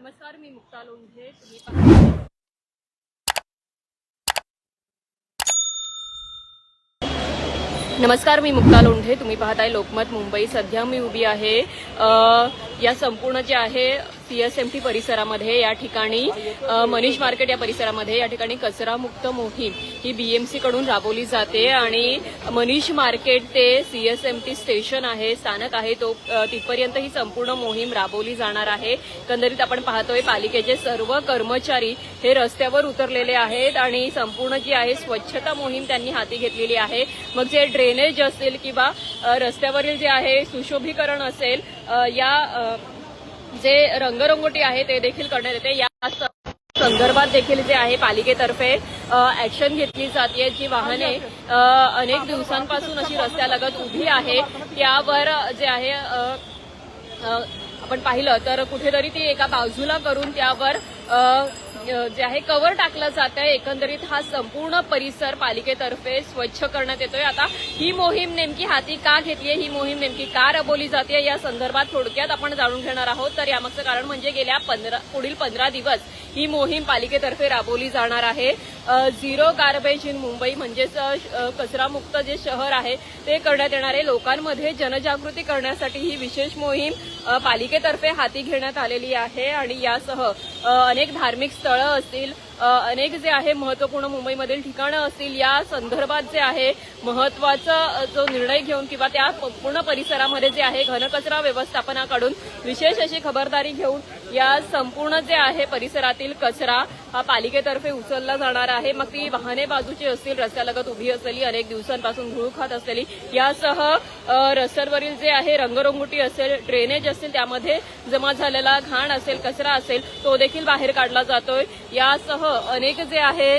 नमस्कार मी मुक्ता लोंढे. तुम्ही नमस्कार मी मुक्ता लोंढे. तुम्ही पाहताय लोकमत मुंबई. सध्या मी उभी आहे या संपूर्ण जे आहे सी एस एम टी परिसरामध्ये या ठिकाणी मनीष मार्केट या परिसरामध्ये या ठिकाणी कचरामुक्त मोहीम ही बीएमसी कडून राबवली जाते आणि मनीष मार्केट ते C S M T station आहे स्थानक आहे तो तिथपर्यंत ही संपूर्ण मोहीम राबवली जाणार आहे. एकंदरीत आपण पाहतोय पालिकेचे सर्व कर्मचारी हे रस्त्यावर उतरलेले आहेत आणि संपूर्ण जी आहे स्वच्छता मोहीम त्यांनी हाती घेतलेली आहे. मग जे ड्रेनेज असेल किंवा रस्त्यावरील जे आहे सुशोभीकरण असेल या जे रंगरंगोटी आहे ते देखील करण्यात येते. या संदर्भात देखील जे आहे पालिकेतर्फे ऍक्शन घेतली जाते. जी वाहने अनेक दिवसांपासून अशी रस्त्यालगत उभी आहे. त्यावर जे आहे आपण पाहिलं तर कुठेतरी ती एका बाजूला करून त्यावर जे आहे कव्हर टाकलं जात आहे एकंदरीत हा संपूर्ण परिसर पालिकेतर्फे स्वच्छ करण्यात येतोय. आता ही मोहीम नेमकी हाती का घेतली ही मोहीम नेमकी का राबवली जाते या संदर्भात थोडक्यात आपण जाणून घेणार आहोत. तर यामागचं कारण म्हणजे गेल्या पंधरा पुढील पंधरा दिवस ही मोहीम पालिकेतर्फे राबवली जाणार आहे. झिरो गार्बेज इन मुंबई म्हणजेच कचरामुक्त जे शहर आहे ते करण्यात येणार आहे. लोकांमध्ये जनजागृती करण्यासाठी ही विशेष मोहीम पालिकेतर्फे हाती घेण्यात आलेली आहे आणि यासह अनेक धार्मिक स्थळं असतील अनेक जे आहे महत्त्वपूर्ण मुंबईमधील ठिकाणं असतील या संदर्भात जे आहे महत्त्वाचा जो निर्णय घेऊन किंवा त्या पूर्ण परिसरामध्ये जे आहे घनकचरा व्यवस्थापनाकडून विशेष अशी खबरदारी घेऊन या संपूर्ण जे आहे परिसरातील कचरा हा पालिकेतर्फे उचलला जाणार आहे. मग ती वाहने बाजूची असतील रस्त्यालगत उभी असलेली अनेक दिवसांपासून धूळ खात असलेली. यासह रस्त्यांवरील जे आहे रंगरंगोटी असेल ड्रेनेज असेल त्यामध्ये जमा झालेला घाण असेल कचरा असेल तो देखील बाहेर काढला जातोय. यासह अनेक जे आहे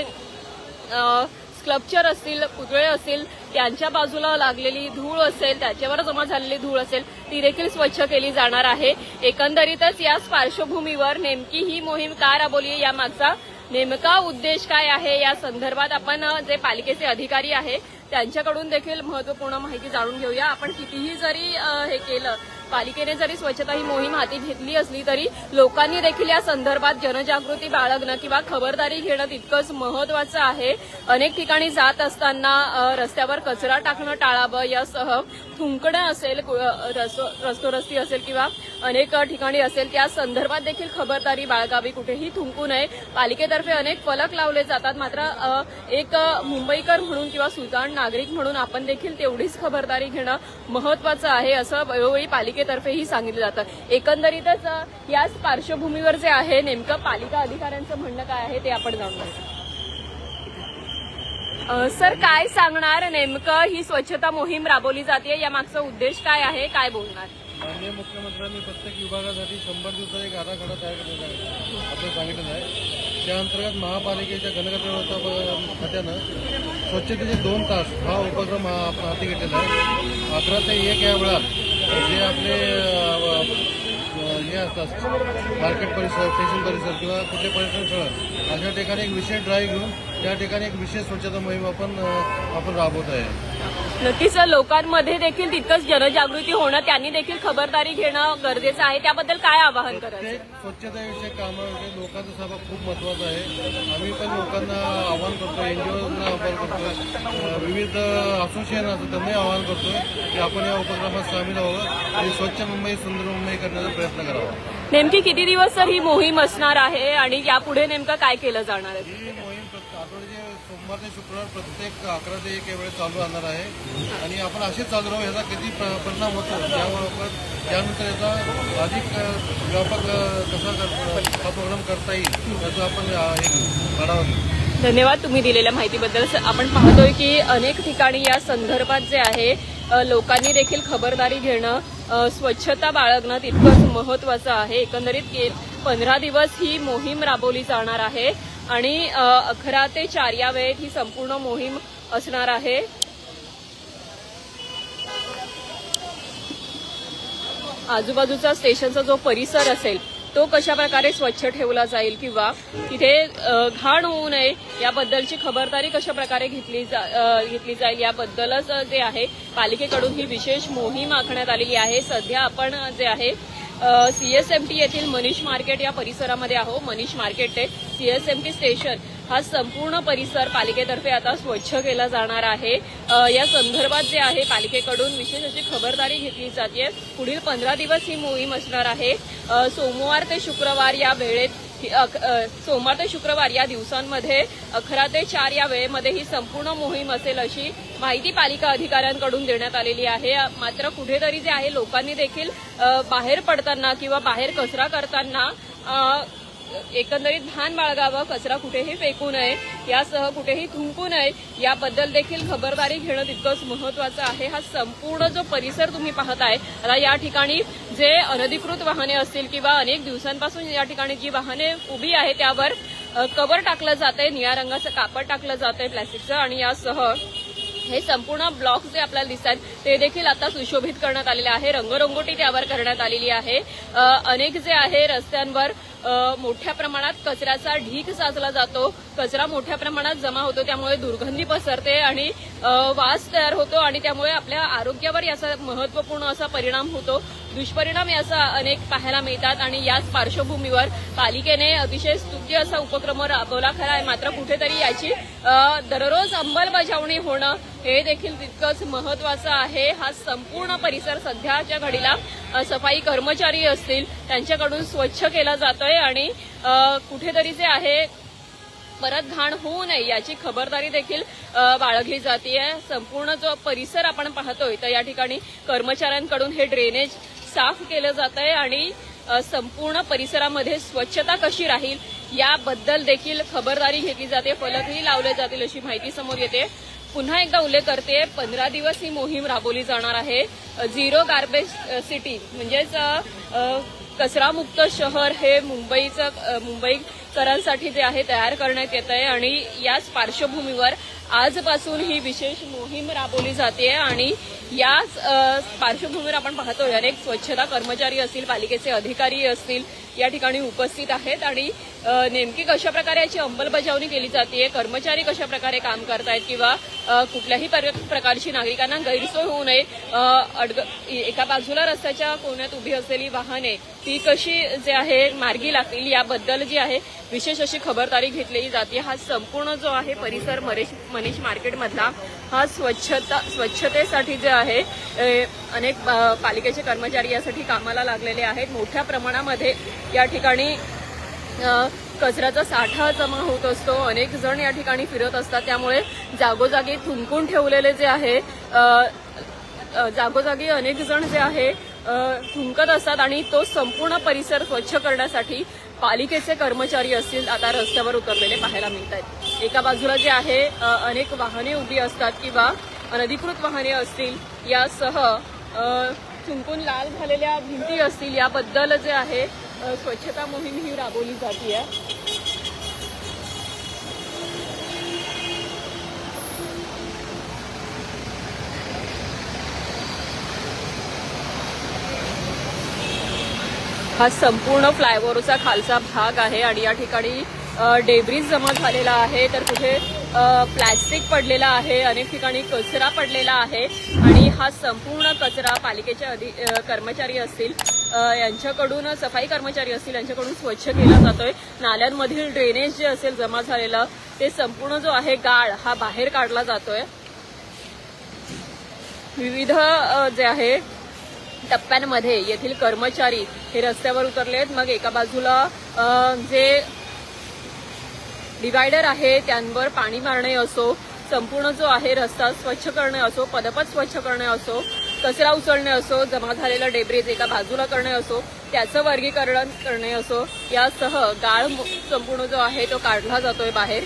अ, स्कल्पचर असतील पुतळे असतील त्यांच्या बाजूला लागलेली धूळ असेल त्याच्यावर जमा झालेली धूळ असेल ती देखील स्वच्छ केली जाणार आहे. एकंदरीतच याच पार्श्वभूमीवर नेमकी ही मोहीम का राबवली या मागचा नेमका उद्देश काय आहे? या संदर्भात आपण जे पालिकेचे अधिकारी आहे त्यांच्याकडून देखील महत्त्वपूर्ण माहिती जाणून घेऊया. आपण कितीही जरी हे केलं पालिकेने जरी स्वच्छता ही मोहीम हाती घेतली असली तरी लोकांनी देखील या संदर्भात जनजागृती बाळगणं किंवा खबरदारी घेणं तितकंच महत्वाचं आहे. अनेक ठिकाणी जात असताना रस्त्यावर कचरा टाकणं टाळावं यासह थुंकणं असेल रस्तोरस्ती असेल किंवा अनेक ठिकाणी असेल त्या संदर्भात देखील खबरदारी बाळगावी कुठेही थुंकू नये. पालिकेतर्फे अनेक फलक लावले जातात. मात्र एक मुंबईकर म्हणून किंवा सुजाण नागरिक म्हणून आपण देखील तेवढीच खबरदारी घेणं महत्वाचं आहे असं वेळोवेळी पालिकेतर्फेही सांगितलं जातं. एकंदरीतच याच पार्श्वभूमीवर जे आहे नेमकं पालिका अधिकाऱ्यांचं म्हणणं काय आहे ते आपण जाणून घेऊ सर काय सांगणार नेमकं ही स्वच्छता मोहीम राबवली जाते या मागचा उद्देश काय आहे? काय बोलणार? माननीय मुख्यमंत्र्यांनी प्रत्येक विभागासाठी शंभर दिवसाचा एक आराखडा तयार केलेला आहे. असं सांगितलं आहे. त्या अंतर्गत महापालिकेच्या घनकचरा व्यवस्थापन खात्यानं स्वच्छतेचे दोन तास हा उपक्रम हाती घेतलेला आहे. अकरा ते एक या वेळात जे आपले हे असतात मार्केट परिसर स्टेशन परिसर किंवा कुठले पर्यटन स्थळ अशा ठिकाणी एक विशेष ड्राईव्ह घेऊन त्या ठिकाणी एक विशेष स्वच्छता मोहीम आपण आपण राबवत आहे. नक्कीच लोकांमध्ये देखील तितकंच जनजागृती होणं त्यांनी देखील खबरदारी घेणं गरजेचं आहे. त्याबद्दल काय आवाहन करायचं? प्रत्येक स्वच्छतेविषयक कामाविषयी लोकांचा सहभाग खूप महत्त्वाचा आहे. आम्ही पण लोकांना आवाहन करतो एनजीओना आवाहन करतोय अं, विविध असोसिएशन असतात त्यांनाही आवाहन करतोय की आपण या उपक्रमात सामील व्हावं आणि स्वच्छ मुंबई सुंदर मुंबई करण्याचा प्रयत्न करावा. नेमकी किती दिवस सर ही मोहीम असणार आहे आणि यापुढे नेमकं काय केलं जाणार आहे ही मोहीम प्रत- आठवड्याचे सोमवार ते शुक्रवार प्रत्येक अकरा ते एक वेळेस चालू राहणार आहे. आणि आपण असेच चालू राहू याचा किती परिणाम होतो? त्यावर त्यानंतर याचा अधिक व्यापक कसा हा प्रोग्राम करता येईल याचा आपण एक आढावा घेऊ. धन्यवाद तुम्ही दिलेल्या माहितीबद्दल. आपण पाहतोय की अनेक ठिकाणी या संदर्भात जे आहे लोकांनी देखील खबरदारी घेणं स्वच्छता बाळगणं तितकंच महत्वाचं आहे. एकंदरीत के पंधरा दिवस ही मोहीम राबवली जाणार आहे. आणि अकरा ते चार या वेळेत ही संपूर्ण मोहीम असणार आहे. आजूबाजूचा स्टेशनचा जो परिसर असेल तो कशा प्रकारे स्वच्छ ठेवला जाईल किंवा तिथे घाण होऊ नये याबद्दलची खबरदारी कशा प्रकारे घेतली जा घेतली जाईल याबद्दलच जे आहे पालिकेकडून ही विशेष मोहीम आखण्यात आलेली आहे. सध्या आपण जे आहे सीएसएमटी येथील मनीष मार्केट या परिसरामध्ये आहो. मनीष मार्केट ते सीएसएमटी स्टेशन हा संपूर्ण परिसर पालिकेतर्फे आता स्वच्छ केला जाणार आहे. या संदर्भात जे आहे पालिकेकडून विशेष अशी खबरदारी घेतली जाते. पुढील पंधरा दिवस ही मोहीम असणार आहे. सोमवार ते शुक्रवार या वेळेत सोमवार ते शुक्रवार या दिवसांमध्ये अकरा ते चार या वेळेमध्ये ही संपूर्ण मोहीम असेल अशी माहिती पालिका अधिकाऱ्यांकडून देण्यात आलेली आहे. मात्र कुठेतरी जे आहे लोकांनी देखील बाहेर पडताना किंवा बाहेर कचरा करताना एकंदरीत भान बाळगावं कचरा कुठेही फेकू नये यासह कुठेही थुंकू नये याबद्दल देखील खबरदारी घेणं तितकंच महत्वाचं आहे. हा संपूर्ण जो परिसर तुम्ही पाहताय आता या ठिकाणी जे अनधिकृत वाहने असतील किंवा अनेक दिवसांपासून या ठिकाणी जी वाहने उभी आहे त्यावर कवर कव्हर टाकलं आहे निळ्या रंगाचं कापड टाकलं जातंय प्लॅस्टिकचं आणि यासह हे संपूर्ण ब्लॉक जे आपल्याला दिसतात ते देखील आता सुशोभित करण्यात आलेले आहे. रंगरंगोटी त्यावर करण्यात आलेली आहे. अनेक जे आहे रस्त्यांवर मोठ्या प्रमाणात कचऱ्याचा ढीक साचला जातो. कचरा मोठ्या प्रमाणात जमा होतो त्यामुळे दुर्गंधी पसरते आणि वास तयार होतो आणि त्यामुळे आपल्या आरोग्यावर याचा महत्त्वपूर्ण असा परिणाम होतो. दुष्परिणाम याचा अनेक पाहायला मिळतात आणि याच पार्श्वभूमीवर पालिकेने अतिशय स्तुत्य असा उपक्रम राबवला खरा आहे. मात्र कुठेतरी याची दररोज अंमलबजावणी होणं हे देखील तितकंच महत्वाचं आहे. हा संपूर्ण परिसर सध्याच्या घडीला सफाई कर्मचारी असतील त्यांच्याकडून स्वच्छ केला जातोय आणि कुठेतरी जे आहे परत घाण होऊ नये याची खबरदारी देखील बाळगली जाते संपूर्ण जो परिसर आपण पाहतोय तर या ठिकाणी कर्मचाऱ्यांकडून हे ड्रेनेज साफ केलं जात आहे आणि संपूर्ण परिसरामध्ये स्वच्छता कशी राहील याबद्दल देखील खबरदारी घेतली जाते. फलकही लावले जातील अशी माहिती समोर येते. पुन्हा एकदा उल्लेख करते पंधरा दिवस ही मोहीम राबवली जाणार आहे. झिरो गार्बेज सिटी म्हणजेच कचरामुक्त शहर हे मुंबईचं मुंबईकरांसाठी जे आहे तयार करण्यात येत आहे आणि याच पार्श्वभूमीवर आजपासून ही विशेष मोहीम राबवली जाते आणि याच पार्श्वभूमीवर आपण पाहतोय अनेक स्वच्छता कर्मचारी असतील पालिकेचे अधिकारी असतील या ठिकाणी उपस्थित आहेत आणि नेमकी कशा प्रकारे याची अंमलबजावणी केली जाते कर्मचारी कशा प्रकारे काम करतायत किंवा कुठल्याही पर- प्रकारची नागरिकांना गैरसोय होऊ नये अडग एका बाजूला रस्त्याच्या कोण्यात उभी असलेली वाहने ती कशी जे आहे मार्गी लागतील याबद्दल जी आहे विशेष अशी खबरदारी घेतली जाते. हा संपूर्ण जो आहे परिसर मनीष मनीष मार्केटमधला हा स्वच्छता स्वच्छतेसाठी जे आहे अनेक पालिकेचे कर्मचारी यासाठी कामाला लागलेले आहेत. मोठ्या प्रमाणामध्ये या ठिकाणी कचऱ्याचा साठा जमा होत असतो. अनेक जण या ठिकाणी फिरत असतात. त्यामुळे जागोजागी थुंकून ठेवलेले जे आहे जागोजागी अनेक जण जे आहे थुंकत असतात आणि तो संपूर्ण परिसर स्वच्छ करण्यासाठी पालिकेचे कर्मचारी असतील आता रस्त्यावर उतरलेले पाहायला मिळत आहेत एका बाजूला जे आहे अनेक वाहने उभी असतात किंवा अनधिकृत वाहने असतील यासह थुंकून लाल झालेल्या भिंती असतील याबद्दल जे आहे स्वच्छता मोहीम ही राबवली जाते हा संपूर्ण फ्लायओव्हरचा खालचा भाग आहे आणि या ठिकाणी डेब्रीज जमा झालेला आहे. तर कुठे प्लॅस्टिक पडलेला आहे अनेक ठिकाणी कचरा पडलेला आहे. आणि हा संपूर्ण कचरा पालिकेचे अधि कर्मचारी असतील यांच्याकडून सफाई कर्मचारी असतील यांच्याकडून स्वच्छ केला जातोय. नाल्यांमधील ड्रेनेज जे असेल जमा झालेलं ते संपूर्ण जो आहे गाळ हा बाहेर काढला जातोय. विविध जे आहे टप्प्यांमध्ये येथील कर्मचारी हे रस्त्यावर उतरलेत. मग एका बाजूला जे डिवायडर आहे त्यांवर पाणी मारणे असो संपूर्ण जो आहे रस्ता स्वच्छ करणे असो पदपथ स्वच्छ करणे असो कचरा उचलणे असो जमा झालेला डेब्रेज एका बाजूला करणे असो त्याचं वर्गीकरण करणे असो यासह गाळ संपूर्ण जो आहे तो काढला जातोय बाहेर.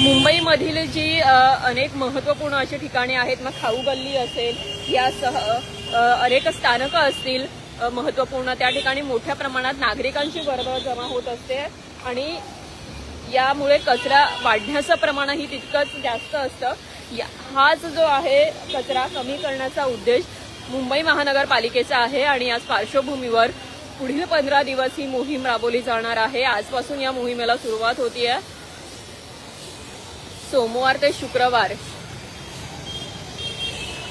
मुंबईमधील जी अनेक महत्त्वपूर्ण अशी ठिकाणे आहेत मग खाऊ गल्ली असेल यासह अनेक स्थानकं असतील महत्त्वपूर्ण. महत्त्वपूर्ण त्या ठिकाणी मोठ्या प्रमाणात नागरिकांची वर्दळ जमा होत असते आणि यामुळे कचरा वाढण्याचं प्रमाणही तितकंच जास्त असतं. या- हाच जो आहे कचरा कमी करण्याचा उद्देश मुंबई महानगरपालिकेचा आहे आणि याच पार्श्वभूमीवर पुढील पंधरा दिवस ही मोहीम राबवली जाणार आहे. आजपासून या मोहिमेला सुरुवात होतीये. सोमवार ते शुक्रवार.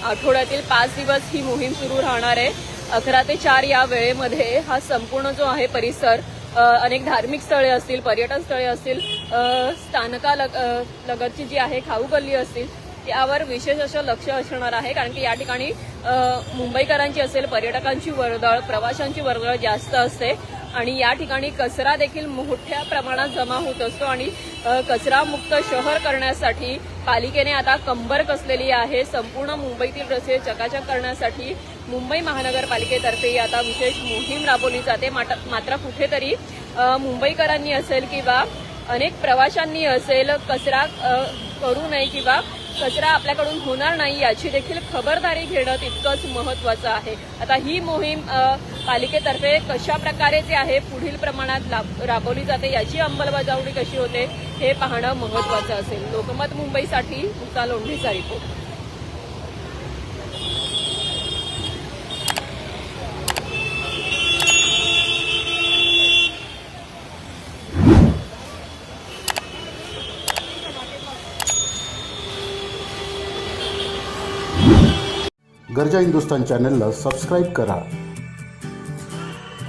आठवड्यातील पाच दिवस ही मोहीम सुरू राहणार आहे. अकरा ते चार या वेळेमध्ये हा संपूर्ण जो आहे परिसर अनेक धार्मिक स्थळे असतील पर्यटन स्थळे असतील स्थानका लग- लगतची जी आहे खाऊ गल्ली असतील यावर विशेष असं लक्ष असणार आहे. कारण की या ठिकाणी मुंबईकरांची असेल पर्यटकांची वर्दळ प्रवाशांची वर्दळ जास्त असते. आणि या ठिकाणी कचरा देखील मोठ्या प्रमाणात जमा होत असतो आणि कचरामुक्त शहर करण्यासाठी पालिकेने आता कंबर कसलेली आहे. संपूर्ण मुंबईतील रस्ते चकाचक करण्यासाठी मुंबई महानगरपालिकेतर्फे आता विशेष मोहीम राबवली जाते. माट- मात्र कुठेतरी मुंबईकरांनी असेल किंवा अनेक प्रवाशांनी असेल कचरा करू नये किंवा कचरा आपल्याकडून होणार नाही याची देखील खबरदारी घेणं तितकंच महत्वाचं आहे. आता ही मोहीम पालिकेतर्फे कशा प्रकारे जे आहे पुढील प्रमाणात राबवली जाते याची अंमलबजावणी कशी होते हे पाहणं महत्वाचं असेल. लोकमत मुंबईसाठी मुक्ता लोंढेचा रिपोर्ट गरजा हिंदुस्तान चॅनलला सबस्क्राईब करा.